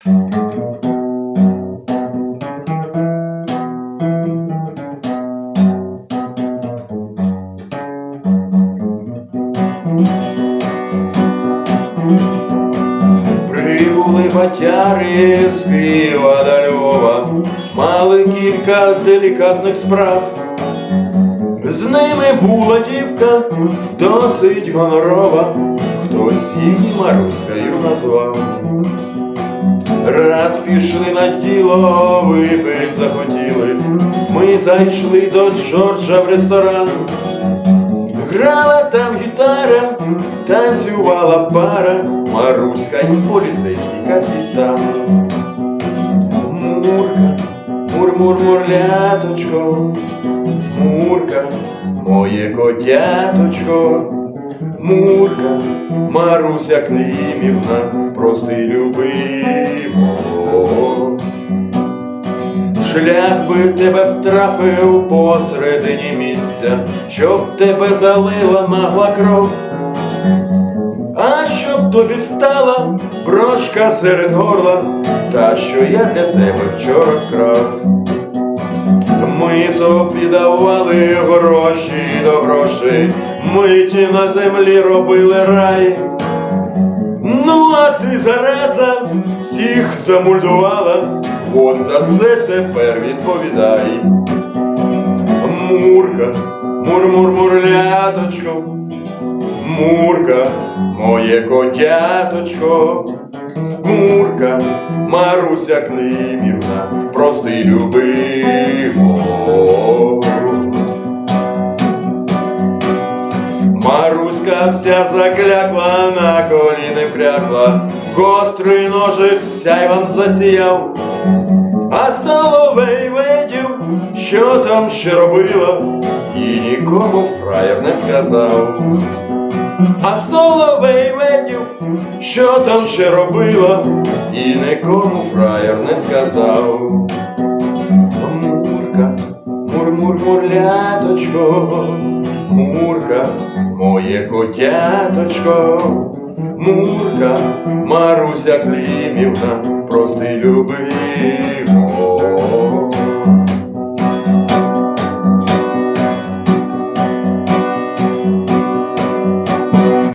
Прибули батяри з Києва до Львова, мали кілька делікатних справ. З ними була дівка досить гонорова, хтось її Маруською назвав. Раз пішли на діло, випить захотіли. Ми зайшли до Джорджа в ресторан. Грала там гітара, танцювала пара, Маруська і поліцейський капітан. Мурка, мур-мур-мурляточко, Мурка, моє котяточко, Мурка, Маруся Климівна, прости Шлях би тебе втрафив посередині місця, щоб тебе залила нагла кров. А щоб тобі стала брошка серед горла, та що я для тебе вчора вкрав. Ми тобі давали гроші до грошей, ми ті на землі робили рай. Ну, а ти зараза всіх замульдувала, от за це тепер відповідай. Мурка, мур-мур-мурляточко, Мурка, моє котяточко, Мурка, Маруся Климівна, прости любимо. Маруська вся заклякла, на коліни вкрякла, гострий ножик сяйвом засіяв, а соловей видів, що там ще робила, і нікому фраєр не сказав. А соловей видів, що там ще робила, і нікому фраєр не сказав. Мурка, мур-мур-мурляточко, Мурка, моє котяточко, Мурка, Маруся Климівна, прости любимо.